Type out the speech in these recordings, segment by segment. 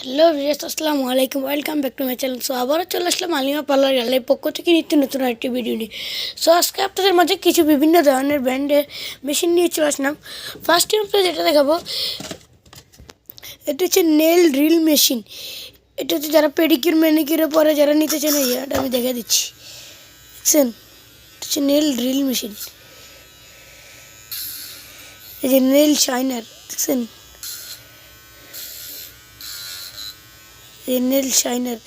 Hello viewers আসসালামু আলাইকুম। Welcome back to my channel so আবারও চলে আসলাম আলিমা পার্লার গ্যালারির পক্ষ থেকে নিত্য নতুন একটি ভিডিও নিয়ে। সো আজকে আপনাদের মাঝে কিছু বিভিন্ন ধরনের ব্র্যান্ডের মেশিন নিয়ে চলে আসলাম। ফার্স্ট আপনাদের যেটা দেখাবো, এটা হচ্ছে নেল ড্রিল মেশিন এটা হচ্ছে যারা পেডিকিউর ম্যানিকিউরে পরে যারা নিতে চান এটা আমি দেখে দিচ্ছি। দেখছেন? হচ্ছে নেল ড্রিল মেশিন এই যে নেল শাইনার দেখছেন? Nail shiner.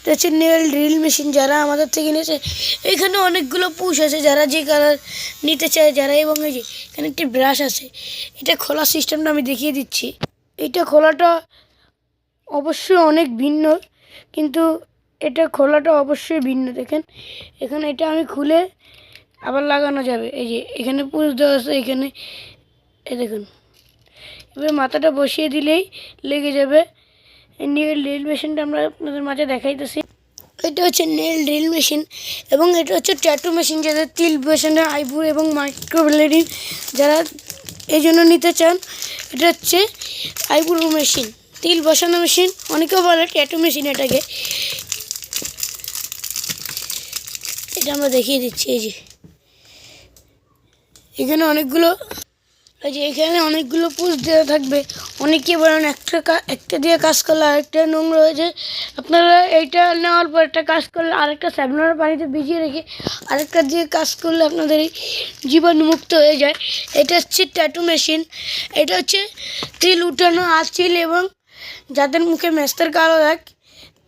এটা হচ্ছে নেল ড্রিল মেশিন যারা আমাদের থেকে নিয়েছে। এখানে অনেকগুলো পুশ আছে যারা যে কালার নিতে চায়, যারা এবং এই যে এখানে একটি ব্রাশ আছে। এটা খোলা সিস্টেমটা আমি দেখিয়ে দিচ্ছি। এটা খোলাটা অবশ্যই অনেক ভিন্ন, কিন্তু এটা খোলাটা অবশ্যই ভিন্ন। দেখেন, এখানে এটা আমি খুলে আবার লাগানো যাবে। এই যে এখানে পুষ দেওয়া আছে, এখানে এ দেখুন। এবার মাথাটা বসিয়ে দিলেই লেগে যাবে। নেল ড্রিল মেশিনটা আমরা আপনাদের মাঝে দেখাইতেছি। এটা হচ্ছে নেল ড্রিল মেশিন এবং এটা হচ্ছে ট্যাটু মেশিন যাদের তিল বসানো আইব্রু এবং মাইক্রোব্লেডিং যারা এই জন্য নিতে চান, এটা হচ্ছে আইব্রু মেশিন, তিল বসানো মেশিন, অনেকেও বলে ট্যাটু মেশিন এটাকে। এটা আমরা দেখিয়ে দিচ্ছি, এই যে। এখানে অনেকগুলো এই যে এখানে অনেকগুলো পুষ দেওয়া থাকবে। অনেকে বলেন একটা একটা দিয়ে কাজ করলে আরেকটা নোংরা হয়েছে আপনারা এইটা নেওয়ার পর একটা কাজ করলে আরেকটা স্যাবনার পানিতে ভিজিয়ে রেখে আরেকটা দিয়ে কাজ করলে আপনাদের এই জীবাণুমুক্ত হয়ে যায়। এটা হচ্ছে ট্যাটু মেশিন। এটা হচ্ছে তিল উঠানো আঁচিল এবং যাদের মুখে মেস্তার কালো দাগ,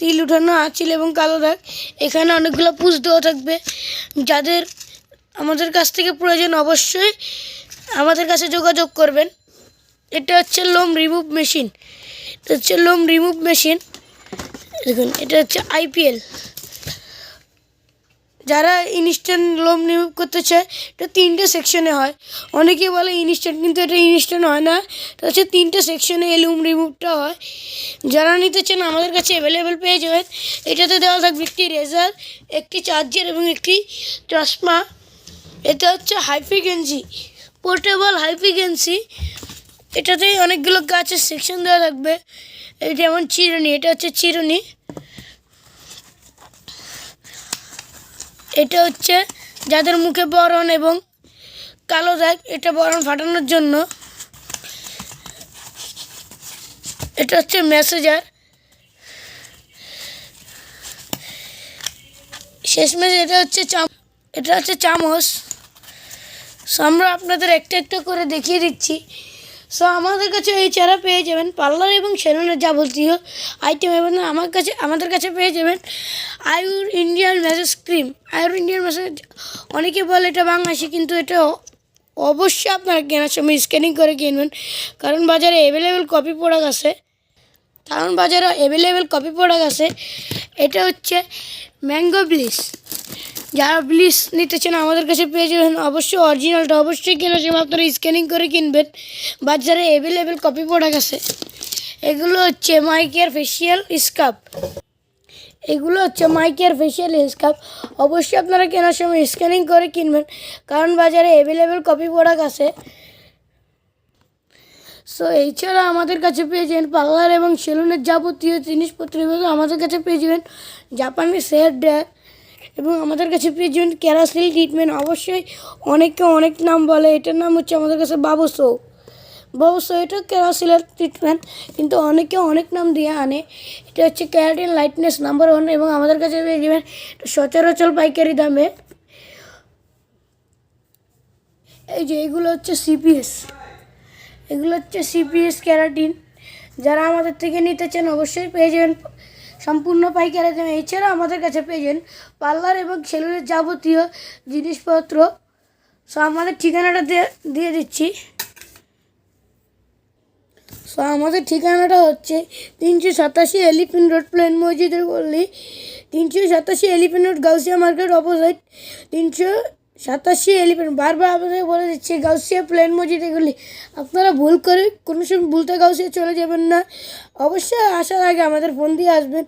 তিল উঠানো আঁচিল এবং কালো দাগ। এখানে অনেকগুলো পুষ দেওয়া থাকবে। যাদের আমাদের কাছ থেকে প্রয়োজন অবশ্যই আমাদের কাছে যোগাযোগ করবেন। এটা হচ্ছে লোম রিমুভ মেশিন। এটা হচ্ছে লোম রিমুভ মেশিন। দেখুন, এটা হচ্ছে আইপিএল যারা ইনস্ট্যান্ট লোম রিমুভ করতে চায়, এটা তিনটে সেকশনে হয়। অনেকে বলে ইনস্ট্যান্ট কিন্তু এটা ইনস্ট্যান্ট হয় না। এটা হচ্ছে তিনটে সেকশনে এই লোম রিমুভটা হয়। যারা নিতে চান, আমাদের কাছে অ্যাভেলেবেল পেয়ে যাবেন। এটাতে দেওয়া থাকবে একটি রেজার একটি চার্জার এবং একটি চশমা। এটা হচ্ছে high frequency portable high frequency এটাতে অনেকগুলো গাছের সেকশন দেওয়া থাকবে। এই যেমন চিরুনি, এটা হচ্ছে চিরুনি। এটা হচ্ছে যাদের মুখে বরণ এবং কালো দাগ, এটা বরণ ফাটানোর জন্য। এটা হচ্ছে মেসেজার শেষমেশ এটা হচ্ছে চাম, এটা হচ্ছে চামচ। সো আমরা আপনাদের একটা একটা করে দেখিয়ে দিচ্ছি। সো আমাদের কাছে এই চারা পেয়ে যাবেন পার্লার এবং সেলুনের যাবতীয় আইটেম এবং আমার কাছে, আমাদের কাছে পেয়ে যাবেন Ayur Indian massage cream. Ayur Indian massage, অনেকে বলে এটা বাংলাদেশি, কিন্তু এটা অবশ্যই আপনারা কেনার সময় স্ক্যানিং করে কিনবেন। কারণ বাজারে অ্যাভেলেবেল কপি প্রোডাক্ট আছে। কারণ বাজারে অ্যাভেলেবেল কপি প্রোডাক্ট আছে। এটা হচ্ছে ম্যাঙ্গো ব্লিস যারা ব্লিস নিতে চান আমাদের কাছে পেয়ে যাবেন অবশ্যই অরিজিনালটা অবশ্যই কেনার সময় আপনারা স্ক্যানিং করে কিনবেন। বাজারে অ্যাভেলেবেল কপি প্রোডাক্ট আছে, এগুলো হচ্ছে মাইকের ফেসিয়াল স্কাপ এগুলো হচ্ছে মাইকের ফেসিয়াল স্কাপ অবশ্যই আপনারা কেনার সময় স্ক্যানিং করে কিনবেন। কারণ বাজারে অ্যাভেলেবেল কপি প্রোডাক্ট আছে। সো এছাড়া আমাদের কাছে পেয়ে যাবেন পার্লার এবং সেলুনের যাবতীয় জিনিসপত্র। আমাদের কাছে পেয়ে যাবেন। জাপানি হেয়ার ড্রায়ার এবং আমাদের কাছে পেয়ে যাবেন ক্যারাসিল ট্রিটমেন্ট অবশ্যই অনেকে অনেক নাম বলে। এটার নাম হচ্ছে আমাদের কাছে বাবুসো। বাবুসো, এটা ক্যারাসিলের ট্রিটমেন্ট কিন্তু অনেকে অনেক নাম দিয়ে আনে। এটা হচ্ছে ক্যারাটিন লাইটনেস নাম্বার ওয়ান এবং আমাদের কাছে পেয়ে যাবেন সচরাচর পাইকারি দামে। এই যে এগুলো হচ্ছে সিপিএস এগুলো হচ্ছে সিপিএস ক্যারাটিন যারা আমাদের থেকে নিতে চান অবশ্যই পেয়ে যাবেন সম্পূর্ণ পাইকারি দামে। এছাড়া আমাদের কাছে পেয়ে যাবেন পার্লার এবং সেলুনের যাবতীয় জিনিসপত্র। সো, আমাদের ঠিকানাটা দিয়ে দিচ্ছি। সো, আমাদের ঠিকানাটা হচ্ছে তিনশো সাতাশি এলিফেন্ট রোড, প্লেন মসজিদের গল্লি তিনশো সাতাশি elephant road, Gausia market opposite. তিনশো সাতাশি এলিফেন্ট বারবার আপনাকে বলে দিচ্ছি, গাউসিয়া প্লেন মজিদ এগুলি আপনারা ভুল করে কোনো সময় ভুলতে গাউসিয়া চলে যাবেন না। অবশ্যই আসার আগে আমাদের ফোন দিয়ে আসবেন।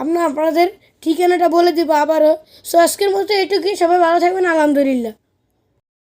আপনার আপনাদের ঠিকানাটা বলে দেবো আবারও। সো আজকের মতো এটুকুই। সবাই ভালো থাকবেন। আলহামদুলিল্লাহ।